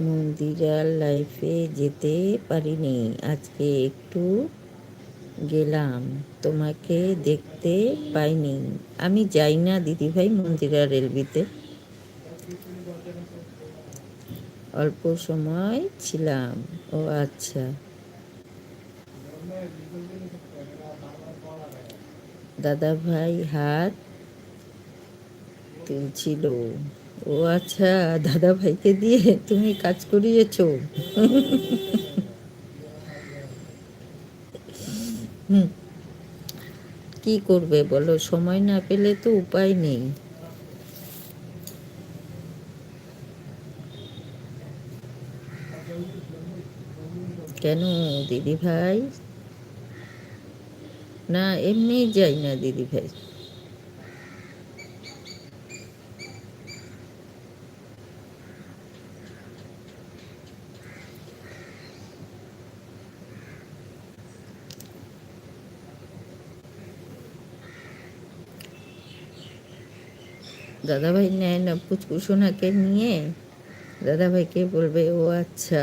মন্দিরার লাইফে যেতে পারিনি। আজকে একটু গেলাম, তোমাকে দেখতে পাইনি। আমি যাই না দিদিভাই মন্দিরা রেলবিতে। অল্প সময় ছিলাম। ও আচ্ছা। দাদা ভাই হাত তুলছিল। ও আচ্ছা দাদা ভাইকে দিয়ে তুমি কাজ করিয়েছ? কি করবে বলো? সময় না পেলে তো উপায় নেই। কেন দিদি ভাই না, এমনি যাই না দিদি ভাই দাদাভাই নেয় না পুচকুসোনাকে নিয়ে দাদাভাইকে বলবে, ও আচ্ছা।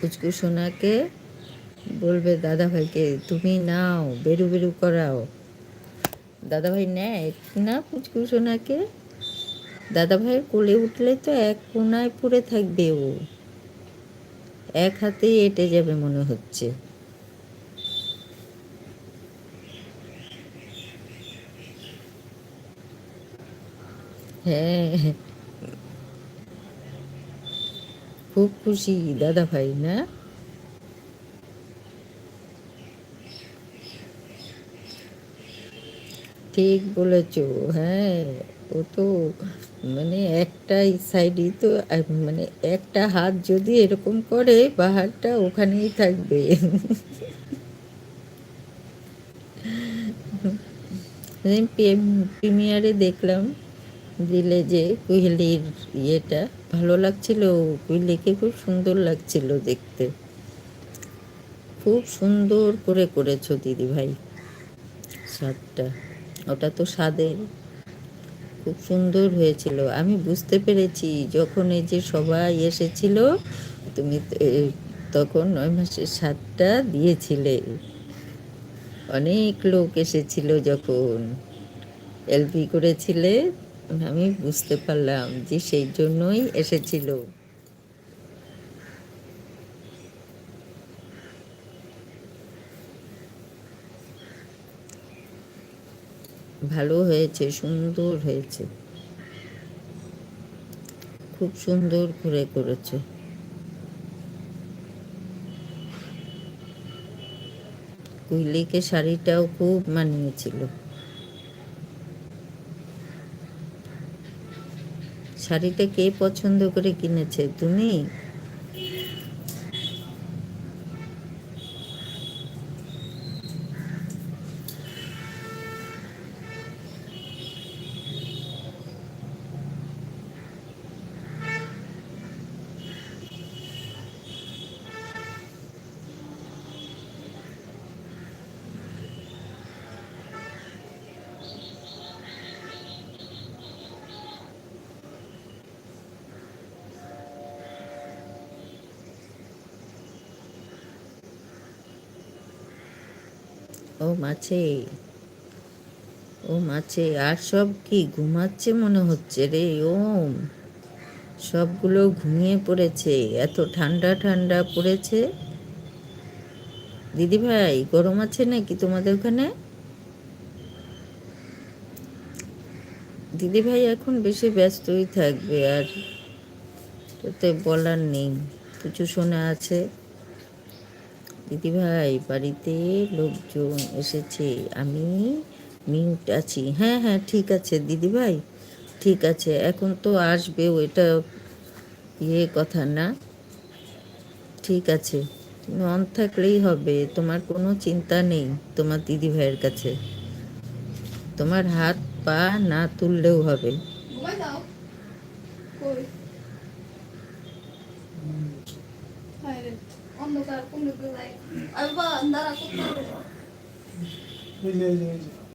পুচকুসোনাকে বলবে, দাদাভাইকে তুমি নাও, বেরু বেরু করাও। দাদাভাই নেয় না পুচকুসোনাকে দাদাভাইয়ের কোলে উঠলে তো এক কোনায় পড়ে থাকবে ও। এক হাতেই এটে যাবে মনে হচ্ছে। হ্যাঁ খুব খুশি, দাদা ভাই, না? ঠিক বলেছ হ্যাঁ ও তো মানে একটা সাইডই তো মানে একটা হাত যদি এরকম করে, পাহাড়টা ওখানেই থাকবে। প্রিমিয়ারে দেখলাম। দিলে যে কুহেলির ইয়েটা ভালো লাগছিল, কুহেলিকে খুব সুন্দর লাগছিল দেখতে। খুব সুন্দর করে করেছ দিদি ভাই স্বাদটা। ওটা তো স্বাদের খুব সুন্দর হয়েছিল। আমি বুঝতে পেরেছি, যখন এই যে সবাই এসেছিল, তুমি তখন নয় মাসের স্বাদটা দিয়েছিলে। অনেক লোক এসেছিল যখন এলপি করেছিলে আমি বুঝতে পারলাম যে সেই জন্যই এসেছিল। ভালো হয়েছে, সুন্দর হয়েছে। খুব সুন্দর করে করেছে। কুইলিকে শাড়িটাও খুব মানিয়েছিল। শাড়িটা কে পছন্দ করে কিনেছে? তুমি? ও মাছে ও মাছে, আর সব কি ঘুমাচ্ছে মনে হচ্ছে রে? ওম, সবগুলো ঘুমিয়ে পড়েছে, এত ঠান্ডা ঠান্ডা পড়েছে। দিদি ভাই, গরম আছে নাকি তোমাদের ওখানে? দিদি ভাই এখন বেশি ব্যস্তই থাকবে, আর তোতে বলার নেই, কিছু শোনা আছে। দিদিভাই বাড়িতে লোকজন এসেছে। আমি মিউট আছি। হ্যাঁ হ্যাঁ ঠিক আছে দিদিভাই ঠিক আছে। এখন তো আসবে ওইটা ইয়ে কথা না। ঠিক আছে। তুমি অন থাকলেই হবে। তোমার কোনো চিন্তা নেই তোমার দিদি ভাইয়ের কাছে। তোমার হাত পা না তুললেও হবে। অন্ধকার কোন দিকে যায় আলবা আন্ধারা কোথায়